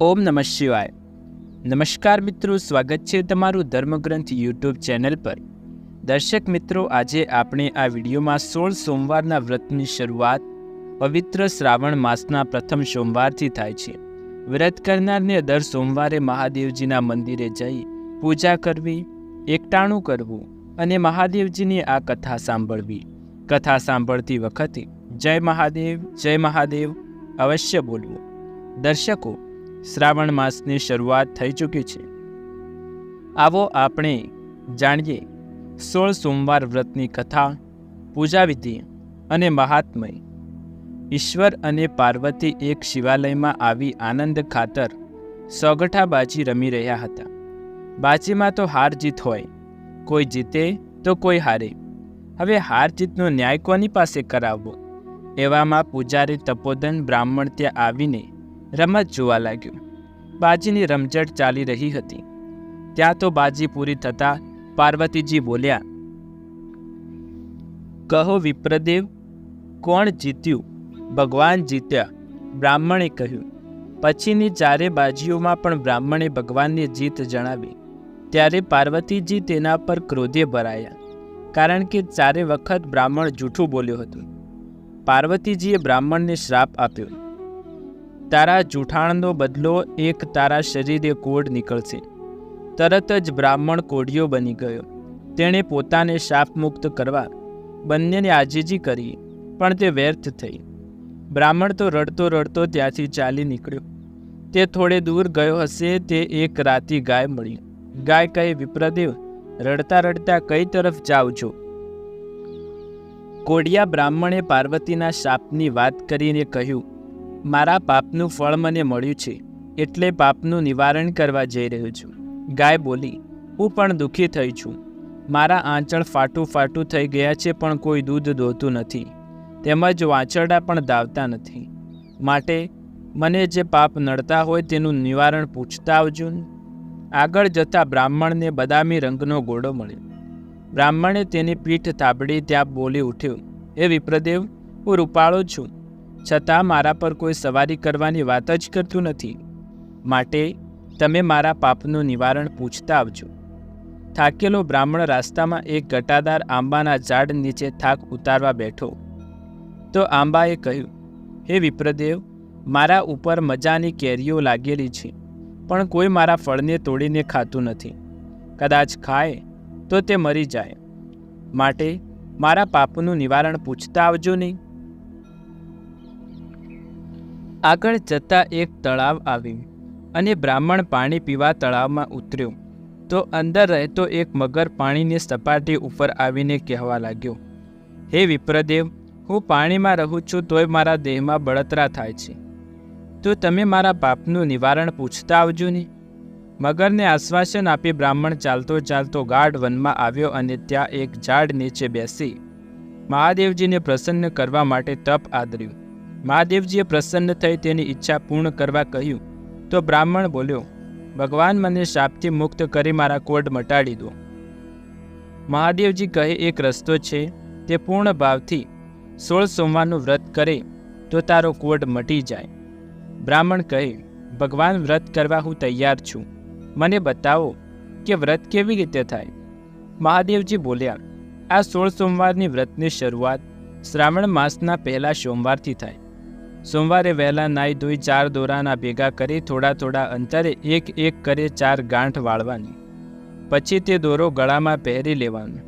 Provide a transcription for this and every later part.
ઓમ નમઃ શિવાય. નમસ્કાર મિત્રો, સ્વાગત છે તમારું ધર્મગ્રંથ યુટ્યુબ ચેનલ પર. દર્શક મિત્રો, આજે આપણે આ વિડીયોમાં સોળ સોમવારના વ્રતની શરૂઆત પવિત્ર શ્રાવણ માસના પ્રથમ સોમવારથી થાય છે. વ્રત કરનારને દર સોમવારે મહાદેવજીના મંદિરે જઈ પૂજા કરવી, એકટાણું કરવું અને મહાદેવજીની આ કથા સાંભળવી. કથા સાંભળતી વખતે જય મહાદેવ જય મહાદેવ અવશ્ય બોલવું. દર્શકો શ્રાવણ માસની શરૂઆત થઈ ચૂકી છે. આવો આપણે જાણીએ સોળ સોમવાર વ્રતની કથા પૂજાવિધિ અને મહાત્મય. ઈશ્વર અને પાર્વતી એક શિવાલયમાં આવી આનંદ ખાતર સોગઠા બાજી રમી રહ્યા હતા. બાજીમાં તો હાર જીત હોય, કોઈ જીતે તો કોઈ હારે. હવે હાર જીતનો ન્યાય કોની પાસે કરાવવો? એવામાં પૂજારી તપોદન બ્રાહ્મણ ત્યાં આવીને રમત જોવા લાગ્યું. બાજીની રમઝટ ચાલી રહી હતી. ત્યાં તો બાજી પૂરી થતાં પાર્વતીજી બોલ્યા, કહો વિપ્રદેવ, કોણ જીત્યું? ભગવાન જીત્યા, બ્રાહ્મણે કહ્યું. પછીની ચારે બાજીઓમાં પણ બ્રાહ્મણે ભગવાનની જીત જણાવી. ત્યારે પાર્વતીજી તેના પર ક્રોધે ભરાયા, કારણ કે ચારે વખત બ્રાહ્મણ જૂઠું બોલ્યું હતું. પાર્વતીજીએ બ્રાહ્મણને શ્રાપ આપ્યો. તારા જૂઠાણનો બદલો એક તારા શરીરે કોડ નીકળશે. તરત જ બ્રાહ્મણ કોડિયો બની ગયો. તેણે પોતાને શાપમુક્ત કરવા બંનેને આજીજી કરી, પણ તે વ્યર્થ થઈ. બ્રાહ્મણ તો રડતો રડતો ત્યાંથી ચાલી નીકળ્યો. તે થોડે દૂર ગયો હશે તે એક રાતી ગાય મળી. ગાય કહે, વિપ્રદેવ, રડતા રડતા કઈ તરફ જાઓ છો? કોડિયા બ્રાહ્મણે પાર્વતીના શાપની વાત કરીને કહ્યું મારા પાપનું ફળ મને મળ્યું છે, એટલે પાપનું નિવારણ કરવા જઈ રહ્યો છું. ગાય બોલી, હું પણ દુઃખી થઈ છું. મારા આંચળ ફાટું ફાટું થઈ ગયા છે પણ કોઈ દૂધ દોતું નથી. તેમજ વાંચરડા પણ દાવતા નથી. માટે, મને જે પાપ નડતા હોય તેનું નિવારણ પૂછતા આવજો આગળ જતા બ્રાહ્મણને બદામી રંગનો ઘોડો મળ્યો. બ્રાહ્મણે તેની પીઠ તાબડી ત્યાં બોલી ઉઠ્યો એ વિપ્રદેવ, હું રૂપાળો છું. છતાં મારા પર કોઈ સવારી કરવાની વાત જ કરતું નથી. માટે તમે મારા પાપનું નિવારણ પૂછતા આવજો. થાકેલો બ્રાહ્મણ રસ્તામાં એક ઘટાદાર આંબાના ઝાડ નીચે થાક ઉતારવા બેઠો. તો આંબાએ કહ્યું, હે વિપ્રદેવ, મારા ઉપર મજાની કેરીઓ લાગેલી છે, પણ કોઈ મારા ફળને તોડીને ખાતું નથી. કદાચ ખાય તો તે મરી જાય. માટે મારા પાપનું નિવારણ પૂછતા આવજો નહીં. આગળ જતાં એક તળાવ આવ્યું અને બ્રાહ્મણ પાણી પીવા તળાવમાં ઉતર્યો. તો અંદર રહેતો એક મગર પાણીની સપાટી ઉપર આવીને કહેવા લાગ્યો, હે વિપ્રદેવ, હું પાણીમાં રહું છું તોય મારા દેહમાં બળતરા થાય છે. તો તમે મારા પાપનું નિવારણ પૂછતા આવજો ને. મગરને આશ્વાસન આપી બ્રાહ્મણ ચાલતો ચાલતો ગાઢ વનમાં આવ્યો અને ત્યાં એક ઝાડ નીચે બેસી મહાદેવજીને પ્રસન્ન કરવા માટે તપ આદર્યું. મહાદેવજીએ પ્રસન્ન થઈ તેની ઈચ્છા પૂર્ણ કરવા કહ્યું. તો બ્રાહ્મણ બોલ્યો, ભગવાન મને શાપથી મુક્ત કરી મારા કોડ મટાડી દો. મહાદેવજી કહે, એક રસ્તો છે, તે પૂર્ણ ભાવથી સોળ સોમવારનું વ્રત કરે તો તારો કોડ મટી જાય. બ્રાહ્મણ કહે, ભગવાન વ્રત કરવા હું તૈયાર છું. મને બતાવો કે વ્રત કેવી રીતે થાય. મહાદેવજી બોલ્યા, આ સોળ સોમવારની વ્રતની શરૂઆત શ્રાવણ માસના પહેલા સોમવારથી થાય. સોમવારે વહેલા નાઈ ધોઈ ચાર દોરાના ભેગા કરી થોડા થોડા અંતરે એક એક કરે ચાર ગાંઠ વાળવાની. પછી તે દોરો ગળામાં પહેરી લેવાનો.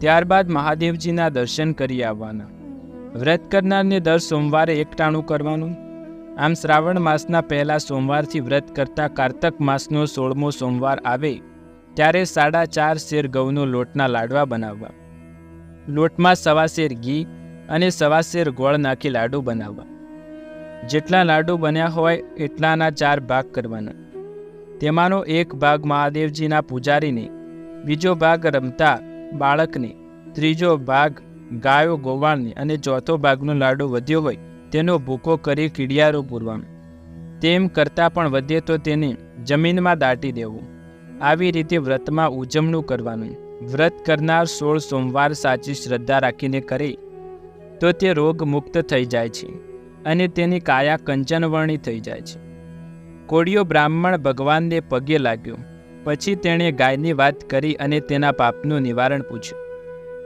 ત્યારબાદ મહાદેવજીના દર્શન કરી આવવાના. વ્રત કરનારને દર સોમવારે એકટાણું કરવાનું. આમ શ્રાવણ માસના પહેલા સોમવારથી વ્રત કરતા કારતક માસનો સોળમો સોમવાર આવે, ત્યારે સાડા ચાર શેર ઘઉંનો લોટના લાડવા બનાવવા. લોટમાં સવા શેર ઘી અને સવા શેર ગોળ નાખી લાડુ બનાવવા. જેટલા લાડુ બન્યા હોય એટલાના ચાર ભાગ કરવાના. તેમાંનો એક ભાગ મહાદેવજીના પૂજારીને, બીજો ભાગ રમતા બાળકને, ત્રીજો ભાગ ગાયો ગોવાળને અને ચોથો ભાગનો લાડુ વધ્યો હોય તેનો ભૂકો કરી કીડિયારો પૂરવાનો. તેમ કરતાં પણ વધે તો તેને જમીનમાં દાટી દેવું. આવી રીતે વ્રતમાં ઉજવણું કરવાનું. વ્રત કરનાર સોળ સોમવાર સાચી શ્રદ્ધા રાખીને કરે તો તે રોગ મુક્ત થઈ જાય છે. અને તેની કાયા કંચનવર્ણી થઈ જાય છે. કોળિયો બ્રાહ્મણ ભગવાનને પગે લાગ્યો. પછી તેણે ગાયની વાત કરી અને તેના પાપનું નિવારણ પૂછ્યું.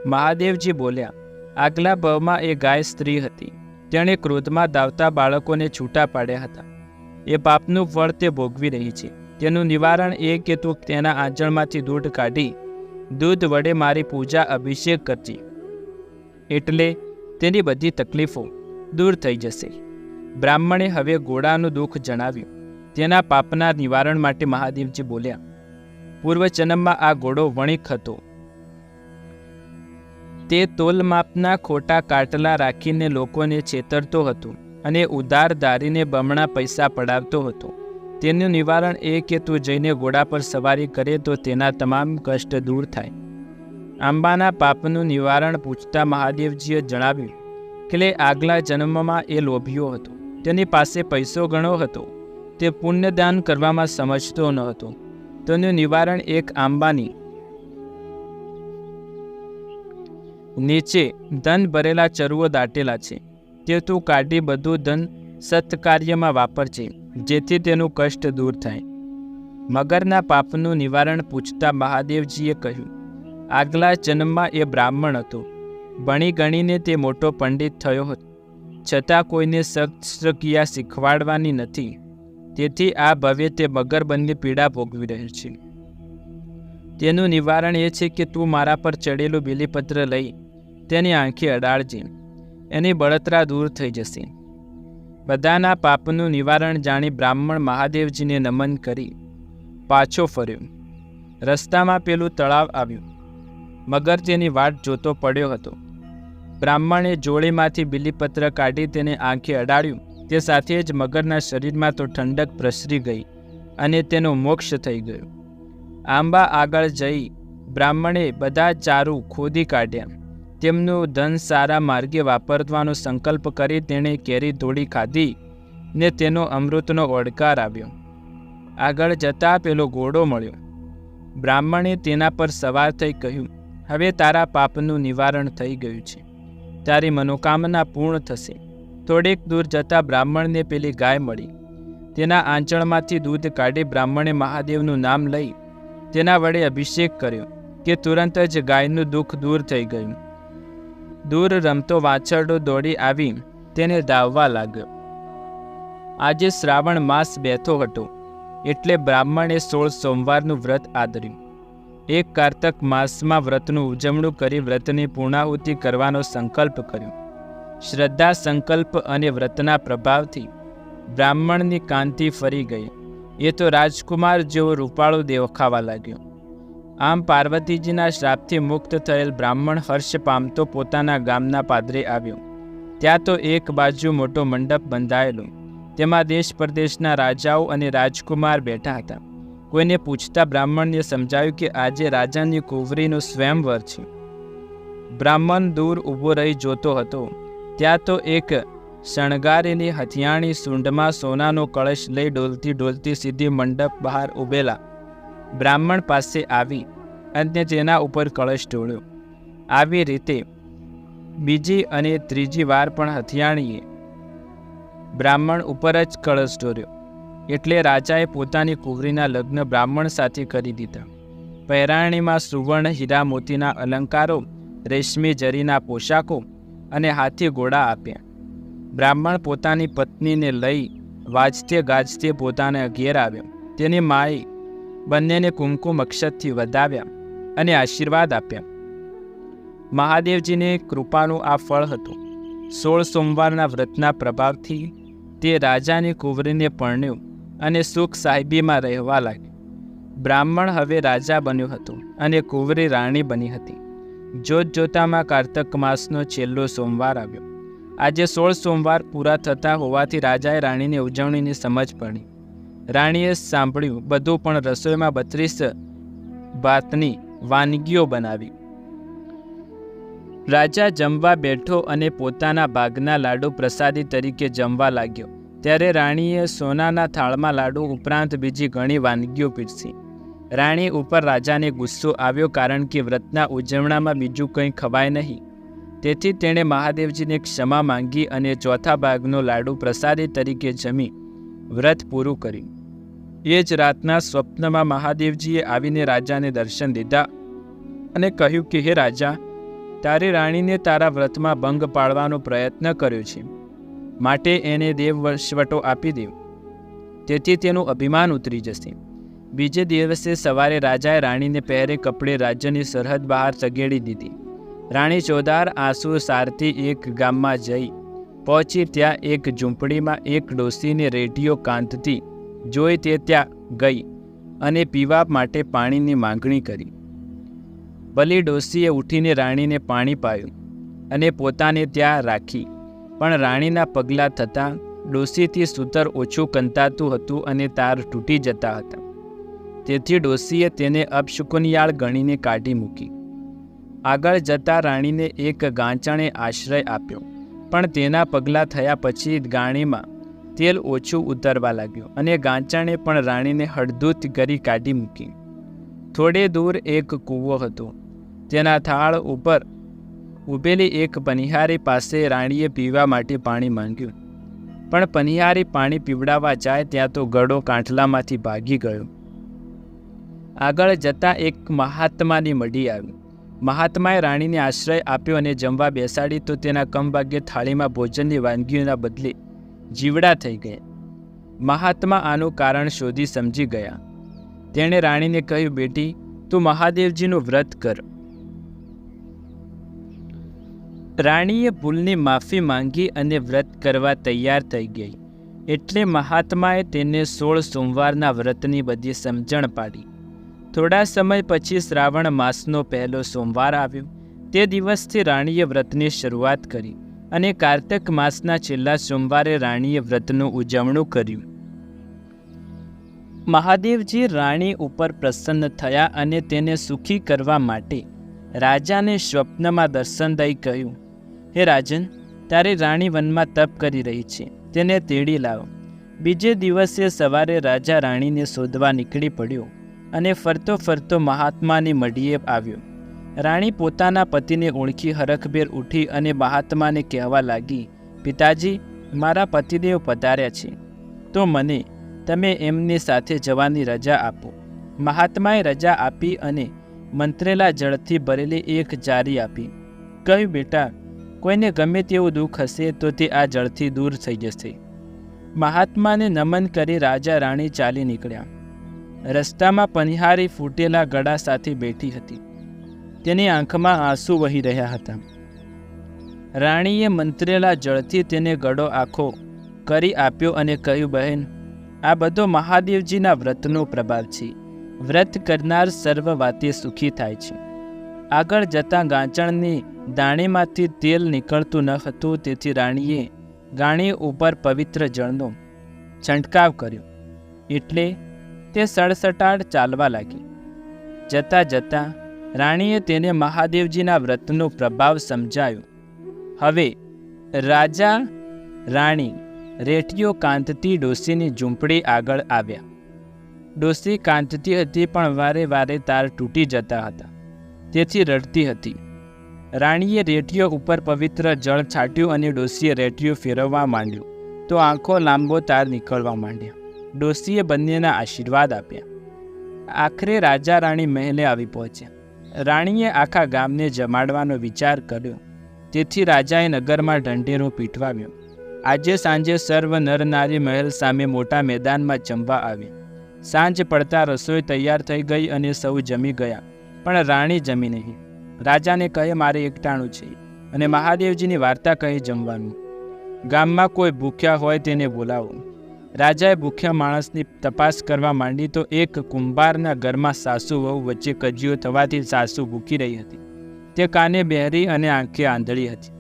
મહાદેવજી બોલ્યા, આગલા ભાવમાં એ ગાય સ્ત્રી હતી. તેણે ક્રોધમાં દાવતા બાળકોને છૂટા પાડ્યા હતા. એ પાપનું ફળ તે ભોગવી રહી છે. તેનું નિવારણ એ કે તું તેના આંચળમાંથી દૂધ કાઢી, દૂધ વડે મારી પૂજા અભિષેક કરજે. એટલે તેની બધી તકલીફો દૂર થઈ જશે. બ્રાહ્મણે હવે ઘોડાનું દુઃખ જણાવ્યું. તેના પાપના નિવારણ માટે મહાદેવજી બોલ્યા પૂર્વજન્મમાં આ ઘોડો વણિક હતો. તે તોલમાપના ખોટા કાટલા રાખીને લોકોને છેતરતો હતો અને ઉધાર ધારીને બમણા પૈસા પડાવતો હતો. તેનું નિવારણ એ કે તું જઈને ઘોડા પર સવારી કરે તો તેના તમામ કષ્ટ દૂર થાય. આંબાના પાપનું નિવારણ પૂછતા મહાદેવજીએ જણાવ્યું કે આગલા જન્મમાં એ લોભિયો હતો. તેની પાસે પૈસો ઘણો હતો. તે પુણ્યદાન કરવામાં સમજતો ન હતો. તેનું નિવારણ એક આંબાની નીચે ધન ભરેલા ચરવો દાટેલા છે. તે તું કાઢી બધું ધન સત્કાર્યમાં વાપરજે, જેથી તેનું કષ્ટ દૂર થાય. મગરના પાપનું નિવારણ પૂછતા મહાદેવજીએ કહ્યું, આગલા જન્મમાં એ બ્રાહ્મણ હતો. ભણી ગણીને તે મોટો પંડિત થયો હતો. છતાં કોઈને શસ્ત્રક્રિયા શીખવાડવાની નથી. તેથી આ ભવ્ય તે મગરબંધની પીડા ભોગવી રહ્યો છે. તેનું નિવારણ એ છે કે તું મારા પર ચડેલું બિલીપત્ર લઈ તેની આંખી અડાળજે એની બળતરા દૂર થઈ જશે. બધાના પાપનું નિવારણ જાણી બ્રાહ્મણ મહાદેવજીને નમન કરી પાછો ફર્યો. રસ્તામાં પેલું તળાવ આવ્યું. મગર તેની વાટ જોતો પડ્યો હતો. બ્રાહ્મણે જોળીમાંથી બિલીપત્ર કાઢી તેને આંખે અડાડ્યું. તે સાથે જ મગરના શરીરમાં તો ઠંડક પ્રસરી ગઈ અને તેનો મોક્ષ થઈ ગયો. આંબા આગળ જઈ બ્રાહ્મણે બધા ચારું ખોદી કાઢ્યા. તેમનું ધન સારા માર્ગે વાપરવાનો સંકલ્પ કરી તેણે કેરી ધોળી ખાધી ને તેનો અમૃતનો ઓડકાર આવ્યો. આગળ જતાં પેલો ઘોડો મળ્યો. બ્રાહ્મણે તેના પર સવાર થઈ કહ્યું, હવે તારા પાપનું નિવારણ થઈ ગયું છે. તારી મનોકામના પૂર્ણ થશે. થોડેક દૂર જતાં બ્રાહ્મણને પેલી ગાય મળી. તેના આંચળમાંથી દૂધ કાઢી બ્રાહ્મણે મહાદેવનું નામ લઈ તેના વડે અભિષેક કર્યો કે તુરંત જ ગાયનું દુઃખ દૂર થઈ ગયું. દૂર રમતો વાછરડો દોડી આવી તેને ધાવવા લાગ્યો. આજે શ્રાવણ માસ બેઠો હતો એટલે બ્રાહ્મણે સોળ સોમવારનું વ્રત આદર્યું. એક કારતક માસમાં વ્રતનું ઉજવણું કરી વ્રતની પૂર્ણાહુતિ કરવાનો સંકલ્પ કર્યો. શ્રદ્ધા, સંકલ્પ અને વ્રતના પ્રભાવથી બ્રાહ્મણની કાંતિ ફરી ગઈ. એ તો રાજકુમાર જેવો રૂપાળો દેખાવા લાગ્યો. આમ પાર્વતીજીના શ્રાપથી મુક્ત થયેલ બ્રાહ્મણ હર્ષ પામતો પોતાના ગામના પાદરે આવ્યો. ત્યાં તો એક બાજુ મોટો મંડપ બંધાયેલો. તેમાં દેશ પ્રદેશના રાજાઓ અને રાજકુમાર બેઠા હતા. કોઈને પૂછતા બ્રાહ્મણને સમજાયું કે આજે રાજાની કુંવરીનું સ્વયંવર છે. બ્રાહ્મણ દૂર ઊભો રહી જોતો હતો. ત્યાં તો એક શણગારેલી હથિયાણી સૂંઢમાં સોનાનો કળશ લઈ ડોલતી ડોલતી સીધી મંડપ બહાર ઊભેલા બ્રાહ્મણ પાસે આવી અને તેના ઉપર કળશ ઢોળ્યો. આવી રીતે બીજી અને ત્રીજી વાર પણ હથિયાણીએ બ્રાહ્મણ ઉપર જ કળશ ઢોર્યો એટલે રાજાએ પોતાની કુંવરીના લગ્ન બ્રાહ્મણ સાથે કરી દીધા. પહેરાણીમાં સુવર્ણ હીરા મોતીના અલંકારો, રેશમી જરીના પોશાકો અને હાથી ઘોડા આપ્યા. બ્રાહ્મણ પોતાની પત્નીને લઈ વાજતે ગાજતે પોતાને ઘેર આવ્યો. તેની માએ બંનેને કુમકુમ અક્ષતથી વધાવ્યા અને આશીર્વાદ આપ્યા. મહાદેવજીને કૃપાનું આ ફળ હતું. સોળ સોમવારના વ્રતના પ્રભાવથી તે રાજાની કુંવરીને પરણ્યો. અને સુખ સાહેબીમાં રહેવા લાગ્યો. બ્રાહ્મણ હવે રાજા બન્યું હતું અને કુંવરી રાણી બની હતી. જોત જોતામાં કારતક માસનો છેલ્લો સોમવાર આવ્યો. આજે સોળ સોમવાર પૂરા થતા હોવાથી રાજાએ રાણીની ઉજવણીની સમજ પડી. રાણીએ સાંભળ્યું, બધું પણ રસોઈમાં બત્રીસ ભાતની વાનગીઓ બનાવી. રાજા જમવા બેઠો અને પોતાના ભાગના લાડુ પ્રસાદી તરીકે જમવા લાગ્યો. ત્યારે રાણીએ સોનાના થાળમાં લાડુ ઉપરાંત બીજી ઘણી વાનગીઓ પીરસી. રાણી ઉપર રાજાને ગુસ્સો આવ્યો કારણ કે વ્રતના ઉજવણામાં બીજું કંઈ ખવાય નહીં. તેથી તેણે મહાદેવજીને ક્ષમા માંગી અને ચોથા ભાગનો લાડુ પ્રસાદી તરીકે જમી વ્રત પૂરું કર્યું. એ જ રાતના સ્વપ્નમાં મહાદેવજીએ આવીને રાજાને દર્શન દીધા અને કહ્યું કે, હે રાજા, તારી રાણીને તારા વ્રતમાં ભંગ પાડવાનો પ્રયત્ન કર્યો છે. માટે એને દેવ વશવટો આપી દેવ. તેથી તેનું અભિમાન ઉતરી જશે. બીજે દિવસે સવારે રાજાએ રાણીને પહેરે કપડે રાજ્યની સરહદ બહાર સગેડી દીધી. રાણી ચોદાર આંસુ સારથી એક ગામમાં જઈ પહોંચી ત્યાં એક ઝૂંપડીમાં એક ડોસીને રેડિયો કાંતથી જોઈ તે ત્યાં ગઈ અને પીવા માટે પાણીની માંગણી કરી. ભલી ડોસીએ ઉઠીને રાણીને પાણી પાયું અને પોતાને ત્યાં રાખી. પણ રાણીના પગલાં થતાં ડોસીથી સૂતર ઓછું કંતાતું હતું અને તાર તૂટી જતા હતા. તેથી ડોસીએ તેને અપશુકનિયાળ ગણીને કાઢી મૂકી. આગળ જતાં રાણીને એક ગાંચણે આશ્રય આપ્યો, પણ તેના પગલાં થયા પછી ગાણીમાં તેલ ઓછું ઉતરવા લાગ્યું અને ગાંચણે પણ રાણીને હળદૂત કરી કાઢી મૂકી. થોડે દૂર એક કૂવો હતો. તેના થાળ ઉપર ઊભેલી એક પનિહારી પાસે રાણીએ પીવા માટે પાણી માંગ્યું. પણ પનિહારી પાણી પીવડાવવા જાય ત્યાં તો ગળો કાંઠલામાંથી ભાગી ગયો. આગળ જતાં એક મહાત્માની મઢી આવી. મહાત્માએ રાણીને આશ્રય આપ્યો અને જમવા બેસાડી તો તેના કમભાગ્ય થાળીમાં ભોજનની વાનગીઓના બદલે જીવડા થઈ ગયા. મહાત્મા આનું કારણ શોધી સમજી ગયા. તેણે રાણીને કહ્યું, બેટી, તું મહાદેવજીનું વ્રત કર. રાણીએ ભૂલની માફી માંગી અને વ્રત કરવા તૈયાર થઈ ગઈ. એટલે મહાત્માએ તેને સોળ સોમવારના વ્રતની બધી સમજણ પાડી. થોડા સમય પછી શ્રાવણ માસનો પહેલો સોમવાર આવ્યો. તે દિવસથી રાણીએ વ્રતની શરૂઆત કરી અને કાર્તક માસના છેલ્લા સોમવારે રાણીએ વ્રતનું ઉજવણું કર્યું. મહાદેવજી રાણી ઉપર પ્રસન્ન થયા અને તેને સુખી કરવા માટે રાજાને સ્વપ્નમાં દર્શન દઈ કહ્યું હે રાજન, તારી રાણી વનમાં તપ કરી રહી છે, તેને તેડી લાવો. બીજે દિવસે સવારે રાજા રાણીને શોધવા નીકળી પડ્યો અને ફરતો ફરતો મહાત્માની મઢીએ આવ્યો. રાણી પોતાના પતિને ઓળખી હરખભેર ઉઠી અને મહાત્માને કહેવા લાગી, પિતાજી, મારા પતિદેવ પધાર્યા છે. તો મને, તમે એમની સાથે જવાની રજા આપો. મહાત્માએ રજા આપી અને મંત્રેલા જળથી ભરેલી એક જારી આપી. કહ્યું બેટા કોઈને ગમે તેવું દુઃખ હશે તો તે આ જળથી દૂર થઈ જશે. મહાત્માને નમન કરી રાજા રાણી ચાલી નીકળ્યા. રસ્તામાં પનિહારી ફૂટેલા ગળા સાથે બેઠી હતી. તેની આંખમાં આંસુ વહી રહ્યા હતા. રાણીએ મંત્રેલા જળથી તેને ગળો આખો કરી આપ્યો અને કહ્યું, બહેન, આ બધો મહાદેવજીના વ્રતનો પ્રભાવ છે. વ્રત કરનાર સર્વ વાતે સુખી થાય છે. આગળ જતાં ગાંચણની દાણીમાંથી તેલ નીકળતું ન હતું, તેથી રાણીએ ગાણી ઉપર પવિત્ર જળનો છંટકાવ કર્યો. એટલે તે સડસટાટ ચાલવા લાગી. જતાં જતાં રાણીએ તેને મહાદેવજીના વ્રતનો પ્રભાવ સમજાયો. હવે રાજા, રાણી, રેટિયો કાંતતી ડોસીની ઝૂંપડી આગળ આવ્યા. ડોસી કાંતતી હતી પણ વારે વારે તાર તૂટી જતા હતા. તેથી રડતી હતી. રાણીએ રેટીઓ ઉપર પવિત્ર જળ છાંટ્યું અને ડોસીએ રેટીઓ ફેરવવા માંડ્યું. તો આંખો લાંબો તાર નીકળવા માંડ્યા. ડોસીએ બંનેના આશીર્વાદ આપ્યા. આખરે રાજા રાણી મહેલે આવી પહોંચ્યા. રાણીએ આખા ગામને જમાડવાનો વિચાર કર્યો. તેથી રાજાએ નગરમાં ઢંઢેરો પીટવાવ્યો આજે સાંજે સર્વ નરનારી મહેલ સામે મોટા મેદાનમાં જમવા આવી સાંજ પડતા રસોઈ તૈયાર થઈ ગઈ અને સૌ જમી ગયા. પણ રાણી જમી નહીં. રાજાને કહે, મારે એકટાણું છે. અને મહાદેવજીની વાર્તા કહી, જમવાનું. ગામમાં કોઈ ભૂખ્યા હોય તેને બોલાવો. રાજાએ ભૂખ્યા માણસની તપાસ કરવા માંડી તો એક કુંભારના ઘરમાં સાસુ વહુ વચ્ચે કજીઓ થવાથી સાસુ ભૂખી રહી હતી. તે કાને બહેરી અને આંખે આંધળી હતી.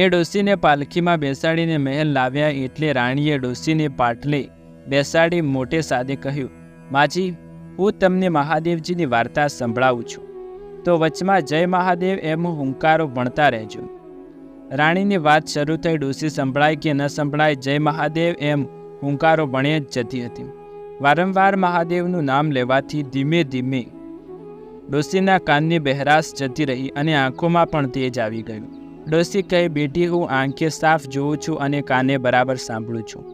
એ ડોસીને પાલખીમાં બેસાડીને મહેલ લાવ્યા એટલે રાણીએ ડોસીને પાટલે બેસાડી મોટે સાદે કહ્યું, માજી હું તમને મહાદેવજીની વાર્તા સંભળાવું છું. તો વચમાં જય મહાદેવ એમ હુંકારો ભણતા રહેજો. રાણીની વાત શરૂ થઈ ડોસી સંભળાય કે ન સંભળાય જય મહાદેવ એમ હુંકારો ભણે જ જતી હતી. વારંવાર મહાદેવનું નામ લેવાથી ધીમે ધીમે ડોસીના કાનની બહેરાશ જતી રહી અને આંખોમાં પણ તેજ આવી ગયું. ડોસી કહે, બેટી, હું આંખે સાફ જોઉં છું અને કાને બરાબર સાંભળું છું.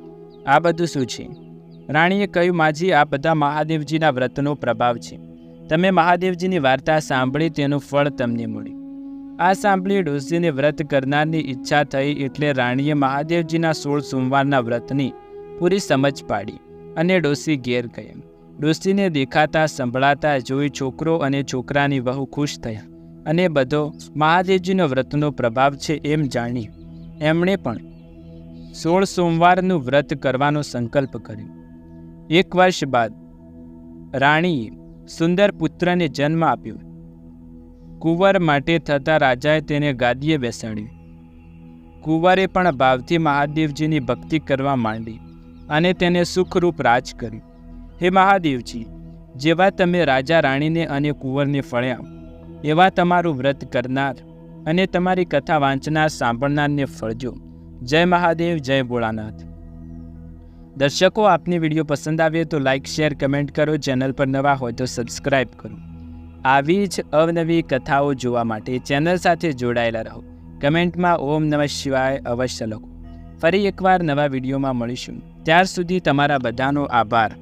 આ બધું શું છે? રાણીએ કહ્યું, માજી, આ બધા મહાદેવજીના વ્રતનો પ્રભાવ છે. તમે મહાદેવજીની વાર્તા સાંભળી, તેનું ફળ તમને મળ્યું આ સાંભળી ડોસીને વ્રત કરનારની ઈચ્છા થઈ એટલે રાણીએ મહાદેવજીના સોળ સોમવારના વ્રતની પૂરી સમજ પાડી અને ડોસી ઘેર ગયા. ડોસીને દેખાતા, સંભળાતા, જોઈ છોકરો અને છોકરાની વહુ ખુશ થયા અને બધો મહાદેવજીનો વ્રતનો પ્રભાવ છે એમ જાણી એમણે પણ સોળ સોમવારનું વ્રત કરવાનો સંકલ્પ કર્યો. એક વર્ષ બાદ રાણીએ સુંદર પુત્રને જન્મ આપ્યો. કુંવર માટે થતા રાજાએ તેને ગાદીએ બેસાડ્યું. કુંવરે પણ ભાવથી મહાદેવજીની ભક્તિ કરવા માંડી અને તેને સુખરૂપ રાજ કર્યું. હે મહાદેવજી, જેવા તમે રાજા રાણીને અને કુંવરને ફળ્યા, એવા તમારું વ્રત કરનાર અને તમારી કથા વાંચનાર સાંભળનારને ફળજો. જય મહાદેવ, જય ભોળાનાથ. દર્શકો, આપની વીડિયો પસંદ આવે તો લાઇક શેર કમેન્ટ કરો. ચેનલ પર નવા હોય તો સબસ્ક્રાઇબ કરો. આવી જ અવનવી કથાઓ જોવા માટે ચેનલ સાથે જોડાયેલા રહો. કમેન્ટમાં ઓમ નમઃ શિવાય અવશ્ય લખો. ફરી એકવાર નવા વિડીયોમાં મળીશું. ત્યાર સુધી તમારા બધાનો આભાર.